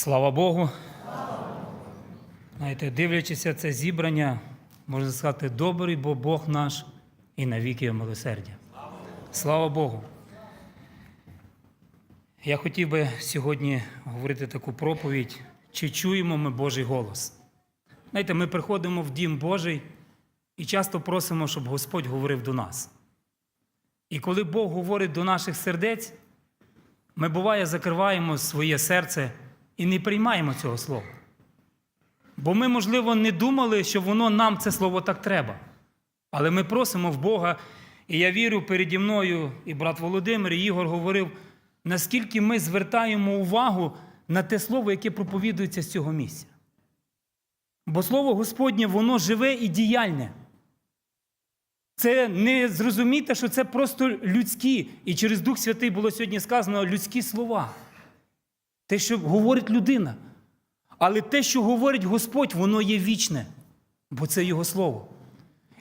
Слава Богу. Знаєте, дивлячися це зібрання, можна сказати, добрий, бо Бог наш і навіки його милосердя. Слава Богу. Я хотів би сьогодні говорити таку проповідь, чи чуємо ми Божий голос. Знаєте, ми приходимо в дім Божий і часто просимо, щоб Господь говорив до нас. І коли Бог говорить до наших сердець, ми буває закриваємо своє серце і не приймаємо цього слова. Бо ми, можливо, не думали, що воно нам це слово так треба. Але ми просимо в Бога, і я вірю переді мною, і брат Володимир, і Ігор говорив, наскільки ми звертаємо увагу на те слово, яке проповідується з цього місця. Бо слово Господнє, воно живе і діяльне. Це не зрозуміти, що це просто людські, і через Дух Святий було сьогодні сказано людські слова. Те, що говорить людина. Але те, що говорить Господь, воно є вічне, бо це Його слово.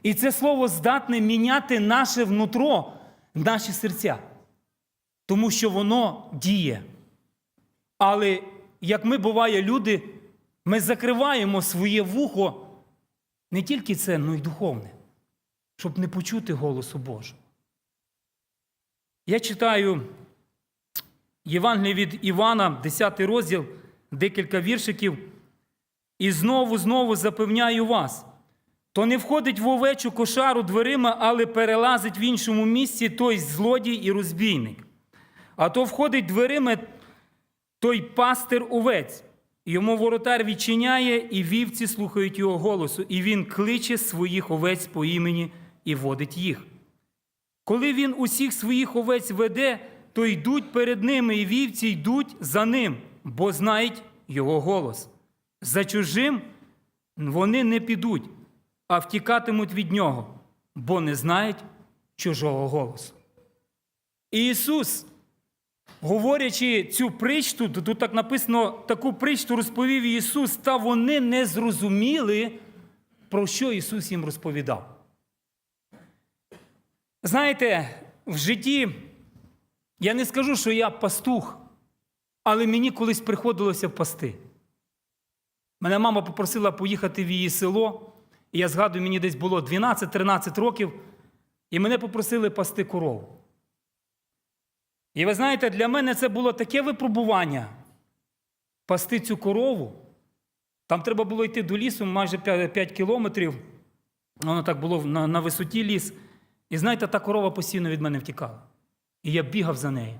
І це слово здатне міняти наше внутро, наші серця, тому що воно діє. Але як ми буває, люди, ми закриваємо своє вухо не тільки це, але й духовне, щоб не почути голосу Божого. Я читаю Євангеліє від Івана, 10 розділ, декілька віршиків. І знову, знову запевняю вас, то не входить в овечу кошару дверима, але перелазить в іншому місці той злодій і розбійник. А то входить дверима той пастир овець. Йому воротар відчиняє, і вівці слухають його голосу, і він кличе своїх овець по імені і водить їх. Коли він усіх своїх овець веде, то йдуть перед ними, і вівці йдуть за ним, бо знають його голос. За чужим вони не підуть, а втікатимуть від нього, бо не знають чужого голосу. І Ісус, говорячи цю притчу, тут так написано, таку притчу розповів Ісус, та вони не зрозуміли, про що Ісус їм розповідав. Знаєте, в житті я не скажу, що я пастух, але мені колись приходилося пасти. Мене мама попросила поїхати в її село, і я згадую, мені десь було 12-13 років, і мене попросили пасти корову. І ви знаєте, для мене це було таке випробування пасти цю корову. Там треба було йти до лісу майже 5 кілометрів. Воно так було на, на висоті ліс. І знаєте, та корова постійно від мене втікала. І я бігав за нею.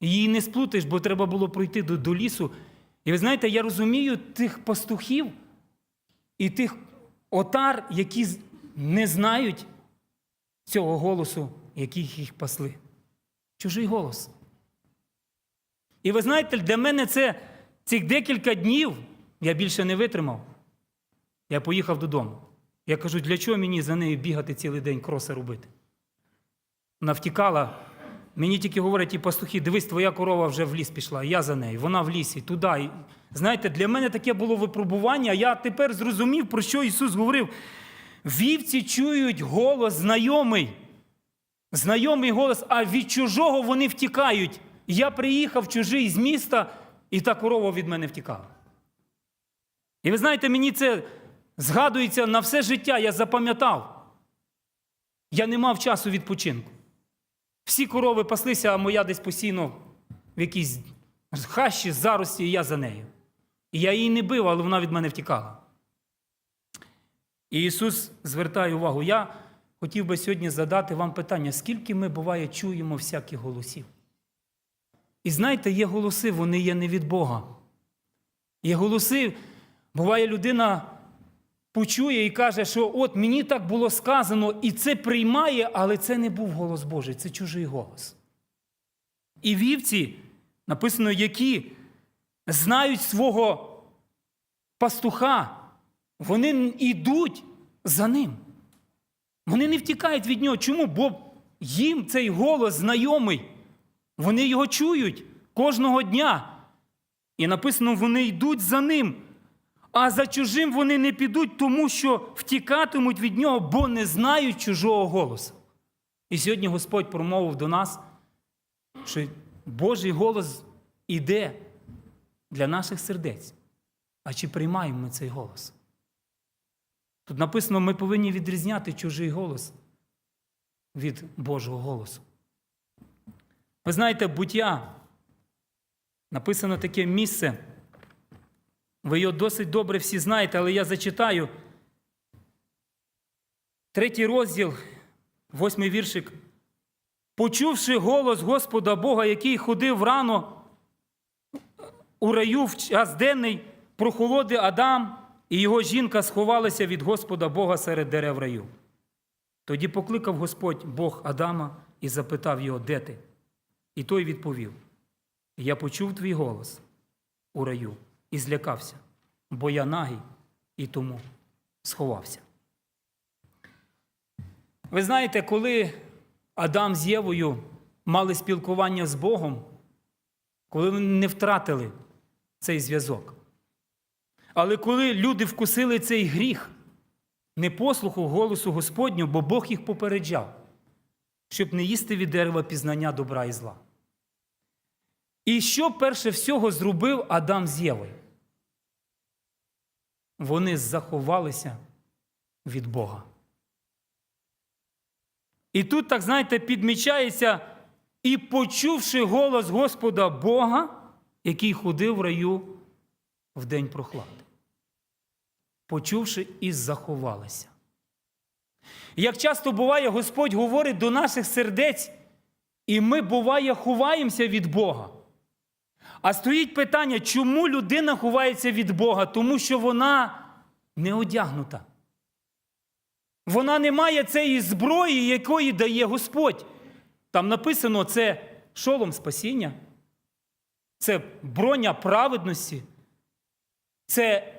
Її не сплутаєш, бо треба було пройти до, до лісу. І ви знаєте, я розумію тих пастухів і тих отар, які не знають цього голосу, яких їх пасли. Чужий голос. І ви знаєте, для мене це цих декілька днів я більше не витримав. Я поїхав додому. Я кажу, для чого мені за нею бігати цілий день кроси робити? Вона втікала. Мені тільки говорять ті пастухи, дивись, твоя корова вже в ліс пішла, я за нею, вона в лісі, туди. Знаєте, для мене таке було випробування. Я тепер зрозумів, про що Ісус говорив. Вівці чують голос знайомий. Знайомий голос, а від чужого вони втікають. Я приїхав чужий з міста, і та корова від мене втікала. І ви знаєте, мені це згадується на все життя, я запам'ятав. Я не мав часу відпочинку. Всі корови паслися, а моя десь постійно в якійсь хащі, зарості, і я за нею. І я її не бив, але вона від мене втікала. І Ісус звертає увагу. Я хотів би сьогодні задати вам питання, скільки ми, буває, чуємо всяких голосів. І знаєте, є голоси, вони є не від Бога. Є голоси, буває, людина почує і каже, що от мені так було сказано, і це приймає, але це не був голос Божий, це чужий голос. І вівці, написано, які знають свого пастуха, вони йдуть за ним. Вони не втікають від нього. Чому? Бо їм цей голос знайомий. Вони його чують кожного дня. І написано, вони йдуть за ним. А за чужим вони не підуть, тому що втікатимуть від нього, бо не знають чужого голосу. І сьогодні Господь промовив до нас, що Божий голос іде для наших сердець. А чи приймаємо ми цей голос? Тут написано, ми повинні відрізняти чужий голос від Божого голосу. Ви знаєте, буття написано таке місце. Ви його досить добре всі знаєте, але я зачитаю. Третій розділ, восьмий віршик. Почувши голос Господа Бога, який ходив рано у раю в час денний, прохолоди Адам і його жінка сховалися від Господа Бога серед дерев раю. Тоді покликав Господь Бог Адама і запитав його, де ти? І той відповів: Я почув твій голос у раю і злякався, бо я нагий і тому сховався. Ви знаєте, коли Адам з Євою мали спілкування з Богом, коли вони не втратили цей зв'язок. Але коли люди вкусили цей гріх, непослуху голосу Господню, бо Бог їх попереджав, щоб не їсти від дерева пізнання добра і зла. І що перше всього зробив Адам з Євою? Вони заховалися від Бога. І тут, так знаєте, підмічається, і почувши голос Господа Бога, який ходив в раю в день прохлади. Почувши і заховалися. Як часто буває, Господь говорить до наших сердець, і ми, буває, ховаємося від Бога. А стоїть питання, чому людина ховається від Бога? Тому що вона не одягнута. Вона не має цієї зброї, якої дає Господь. Там написано, це шолом спасіння, це броня праведності, це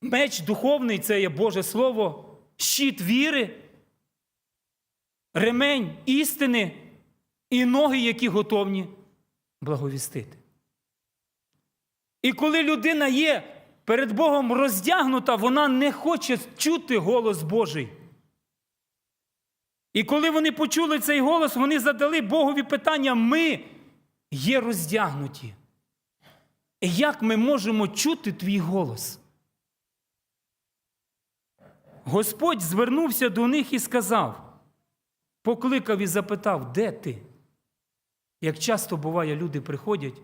меч духовний, це є Боже Слово, щит віри, ремень істини і ноги, які готовні благовістити. І коли людина є перед Богом роздягнута, вона не хоче чути голос Божий. І коли вони почули цей голос, вони задали Богові питання: ми є роздягнуті. Як ми можемо чути твій голос? Господь звернувся до них і сказав, покликав і запитав, де ти? Як часто буває, люди приходять,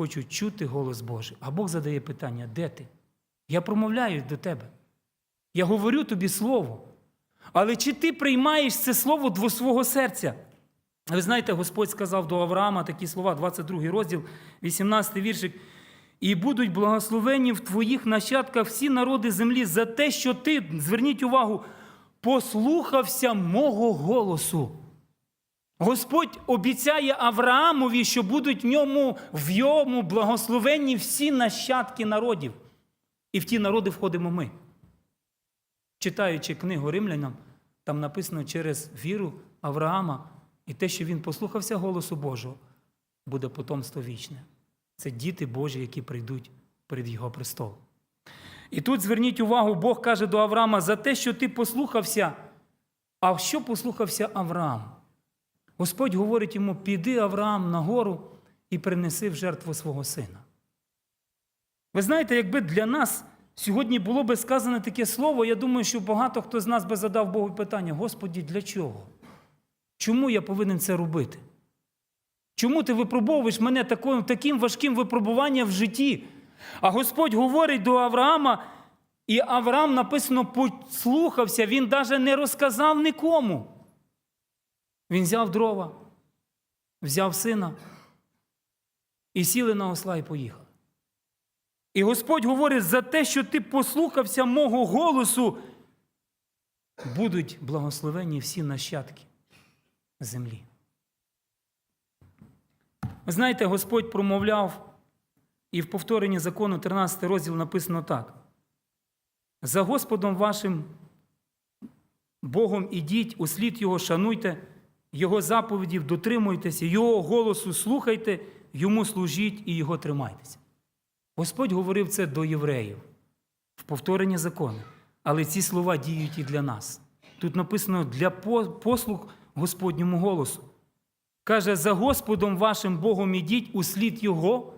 хочуть чути голос Божий, а Бог задає питання, де ти? Я промовляю до тебе. Я говорю тобі слово. Але чи ти приймаєш це слово до свого серця? Ви знаєте, Господь сказав до Авраама такі слова, 22 розділ, 18 віршик. І будуть благословені в твоїх нащадках всі народи землі за те, що ти, зверніть увагу, послухався мого голосу. Господь обіцяє Авраамові, що будуть в ньому в йому благословенні всі нащадки народів. І в ті народи входимо ми. Читаючи книгу римлянам, там написано через віру Авраама і те, що він послухався голосу Божого, буде потомство вічне. Це діти Божі, які прийдуть перед Його престолом. І тут зверніть увагу, Бог каже до Авраама за те, що ти послухався. А що послухався Авраам? Господь говорить йому: піди Авраам на гору і принеси в жертву свого сина. Ви знаєте, якби для нас сьогодні було би сказане таке слово, я думаю, що багато хто з нас би задав Богу питання: Господі, для чого? Чому я повинен це робити? Чому ти випробовуєш мене таким, таким важким випробуванням в житті? А Господь говорить до Авраама, і Авраам написано, послухався, він навіть не розказав нікому. Він взяв дрова, взяв сина і сіли на осла і поїхали. І Господь говорить, за те, що ти послухався мого голосу, будуть благословені всі нащадки землі. Ви знаєте, Господь промовляв, і в повторенні закону 13 розділ написано так. За Господом вашим Богом ідіть, услід Його шануйте, Його заповідів дотримуйтеся, Його голосу слухайте, Йому служіть і Його тримайтеся. Господь говорив це до євреїв в повторенні закону. Але ці слова діють і для нас. Тут написано для послуг Господньому голосу. Каже, за Господом вашим Богом ідіть услід Його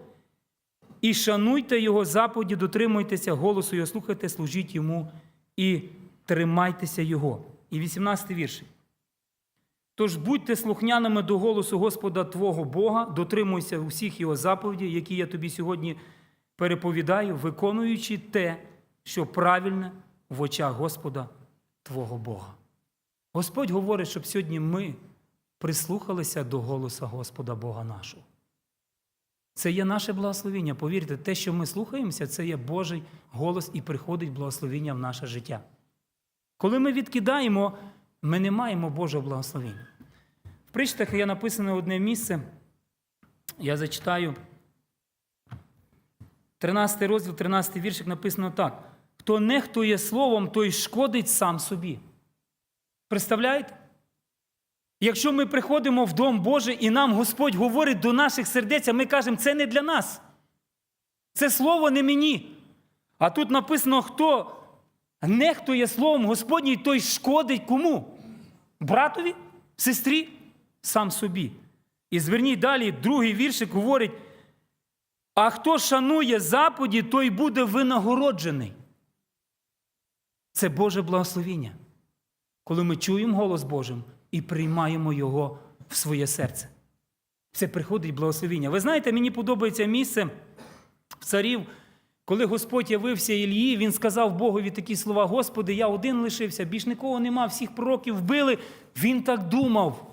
і шануйте Його заповіді, дотримуйтеся голосу Його, слухайте, служіть йому і тримайтеся Його. І 18 вірш. Тож будьте слухняними до голосу Господа Твого Бога, дотримуйся усіх Його заповідей, які я тобі сьогодні переповідаю, виконуючи те, що правильне в очах Господа Твого Бога. Господь говорить, щоб сьогодні ми прислухалися до голоса Господа Бога нашого. Це є наше благословіння. Повірте, те, що ми слухаємося, це є Божий голос і приходить благословіння в наше життя. Коли ми відкидаємо, ми не маємо Божого благословіння. В причтах є написано одне місце, я зачитаю. 13 розділ, 13 віршик написано так: хто нехтує словом, той шкодить сам собі. Представляєте? Якщо ми приходимо в Дом Божий і нам Господь говорить до наших сердець, а ми кажемо, це не для нас. Це слово не мені. А тут написано, хто нехтує словом Господній, той шкодить кому? Братові, сестрі, сам собі. І зверніть далі, другий віршик говорить: а хто шанує заповіді, той буде винагороджений. Це Боже благословіння, коли ми чуємо голос Божий і приймаємо його в своє серце. Це приходить благословіння. Ви знаєте, мені подобається місце царів, коли Господь явився Ілії, він сказав Богові такі слова: Господи, я один лишився, більш нікого нема, всіх пророків вбили. Він так думав.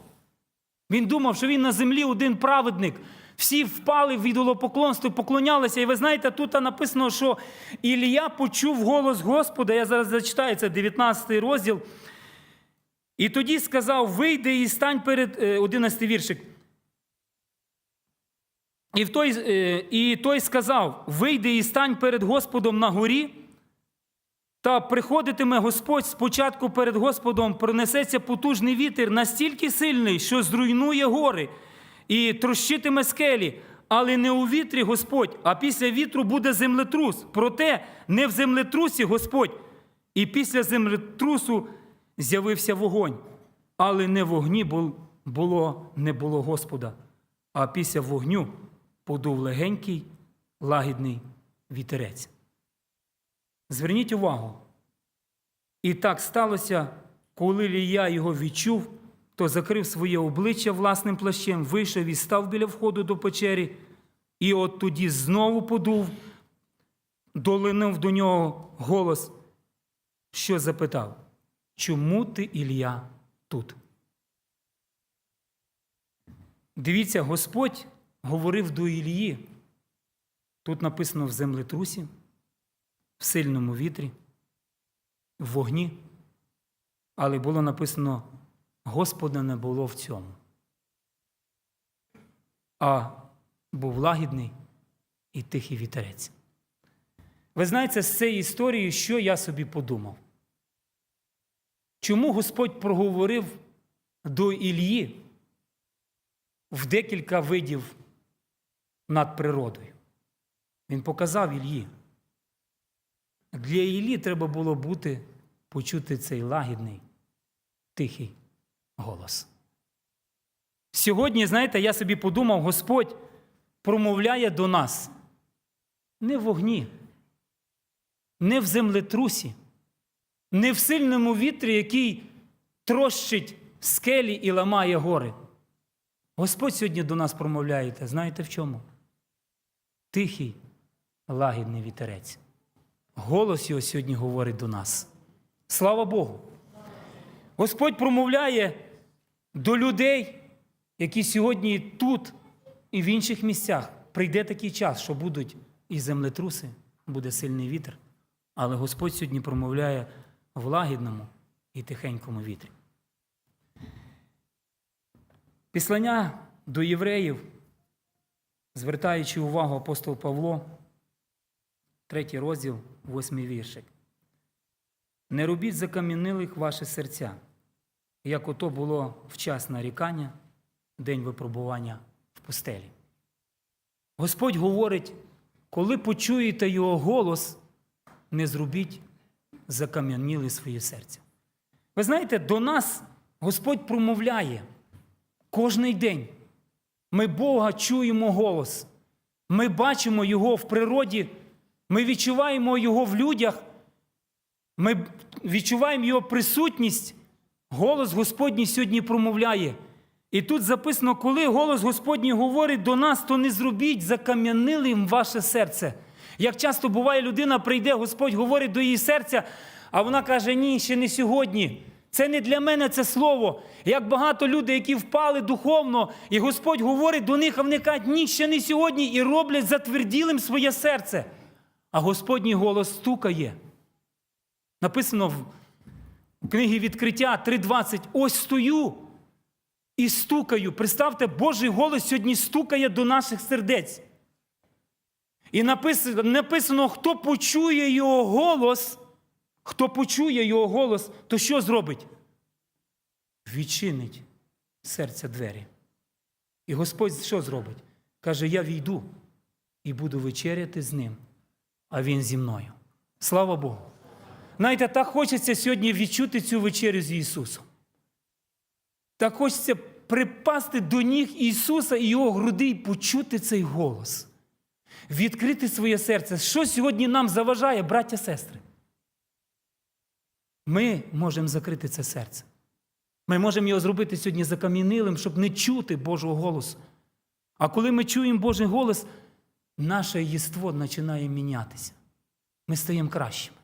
Він думав, що він на землі один праведник. Всі впали в ідолопоклонство, поклонялися. І ви знаєте, тут написано, що Ілія почув голос Господа. Я зараз зачитаю це 19 розділ. І тоді сказав: вийди і стань перед 11 віршик. І, в той, е, і той сказав: Вийди і стань перед Господом на горі, та приходитиме Господь спочатку перед Господом, пронесеться потужний вітер настільки сильний, що зруйнує гори і трощитиме скелі. Але не у вітрі Господь, а після вітру буде землетрус. Проте не в землетрусі Господь. І після землетрусу з'явився вогонь. Але не в вогні було, не було Господа, а після вогню подув легенький, лагідний вітерець. Зверніть увагу. І так сталося, коли Лія його відчув, то закрив своє обличчя власним плащем, вийшов і став біля входу до печері, і от тоді знову подув, долинув до нього голос, що запитав, чому ти, Ілля, тут? Дивіться, Господь говорив до Ілії. Тут написано в землетрусі, в сильному вітрі, в вогні, але було написано, Господа не було в цьому. А був лагідний і тихий вітерець. Ви знаєте, з цієї історії, що я собі подумав? Чому Господь проговорив до Ілії в декілька видів над природою? Він показав Ілії. Для Іллі треба було бути, почути цей лагідний, тихий голос. Сьогодні, знаєте, я собі подумав, Господь промовляє до нас не в вогні, не в землетрусі, не в сильному вітрі, який трощить скелі і ламає гори. Господь сьогодні до нас промовляє, знаєте в чому? Тихий, лагідний вітерець. Голос його сьогодні говорить до нас. Слава Богу! Господь промовляє до людей, які сьогодні тут і в інших місцях. Прийде такий час, що будуть і землетруси, буде сильний вітер. Але Господь сьогодні промовляє в лагідному і тихенькому вітрі. Післання до євреїв, звертаючи увагу апостол Павло, третій розділ, восьмий віршик. Не робіть закам'янилих ваші серця, як ото було в час нарікання, день випробування в пустелі. Господь говорить, коли почуєте його голос, не зробіть закам'яніли своє серця. Ви знаєте, до нас Господь промовляє кожний день. Ми Бога чуємо голос. Ми бачимо Його в природі, ми відчуваємо Його в людях, ми відчуваємо Його присутність. Голос Господній сьогодні промовляє. І тут записано, коли голос Господній говорить до нас, то не зробіть закам'янилим ваше серце. Як часто буває, людина прийде, Господь говорить до її серця, а вона каже: ні, ще не сьогодні. Це не для мене це слово. Як багато людей, які впали духовно, і Господь говорить до них, а вони кажуть, ні, ще не сьогодні, і роблять затверділим своє серце. А Господній голос стукає. Написано в книгі відкриття 3.20. Ось стою і стукаю. Представте, Божий голос сьогодні стукає до наших сердець. І написано, написано, хто почує його голос, хто почує його голос, то що зробить? Відчинить серця двері. І Господь що зробить? Каже: Я війду і буду вечеряти з ним, а він зі мною. Слава Богу! Знаєте, так хочеться сьогодні відчути цю вечерю з Ісусом. Так хочеться припасти до ніг Ісуса і Його груди і почути цей голос. Відкрити своє серце. Що сьогодні нам заважає, браття сестри? Ми можемо закрити це серце. Ми можемо його зробити сьогодні закам'янилим, щоб не чути Божого голосу. А коли ми чуємо Божий голос, наше єство починає мінятися. Ми стаємо кращими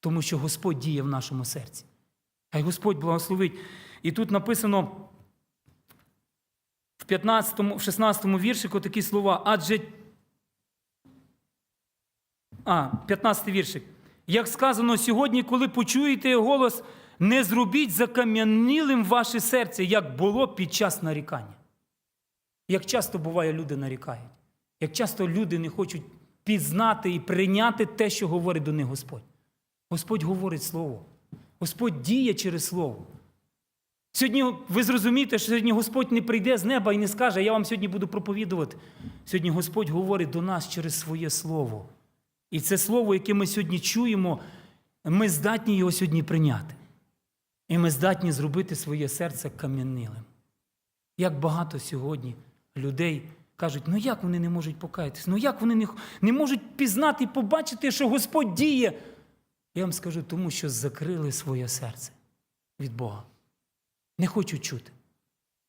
тому що Господь діє в нашому серці. Хай Господь благословить. І тут написано в 15, в 16 віршику такі слова, адже. А, 15 віршик. Як сказано сьогодні, коли почуєте голос, не зробіть закам'янілим ваше серце, як було під час нарікання. Як часто буває, люди нарікають, як часто люди не хочуть пізнати і прийняти те, що говорить до них Господь. Господь говорить Слово. Господь діє через Слово. Сьогодні ви зрозумієте, що сьогодні Господь не прийде з неба і не скаже, я вам сьогодні буду проповідувати. Сьогодні Господь говорить до нас через своє Слово. І це Слово, яке ми сьогодні чуємо, ми здатні його сьогодні прийняти. І ми здатні зробити своє серце кам'янилим. Як багато сьогодні людей кажуть, ну як вони не можуть покаятися? Ну як вони не, не можуть пізнати і побачити, що Господь діє? Я вам скажу, тому що закрили своє серце від Бога. Не хочу чути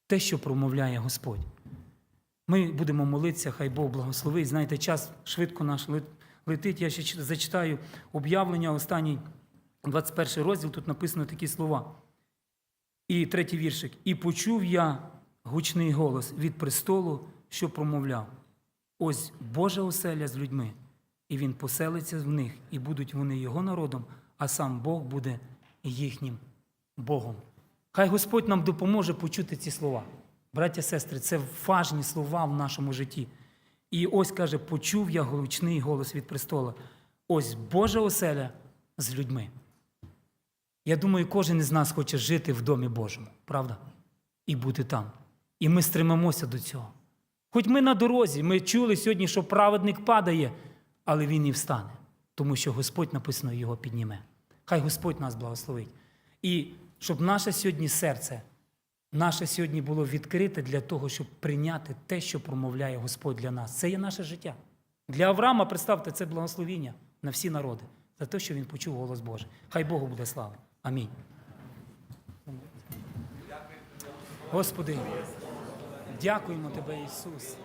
те, що промовляє Господь. Ми будемо молитися, хай Бог благословить. Знаєте, час швидко наш летить. Я ще зачитаю об'явлення, останній 21 розділ, тут написано такі слова. І третій віршик. І почув я гучний голос від престолу, що промовляв: ось Божа оселя з людьми і він поселиться в них, і будуть вони його народом, а сам Бог буде їхнім Богом. Хай Господь нам допоможе почути ці слова. Браття, сестри, це важні слова в нашому житті. І ось каже: почув я гучний голос від престола. Ось Божа оселя з людьми. Я думаю, кожен із нас хоче жити в домі Божому, правда? І бути там. І ми стримимося до цього. Хоч ми на дорозі, ми чули сьогодні, що праведник падає але він і встане, тому що Господь написано його підніме. Хай Господь нас благословить. І щоб наше сьогодні серце, наше сьогодні було відкрите для того, щоб прийняти те, що промовляє Господь для нас. Це є наше життя. Для Авраама, представте, це благословіння на всі народи за те, що він почув голос Божий. Хай Богу буде слава. Амінь. Господи, дякуємо Тебе, Ісус.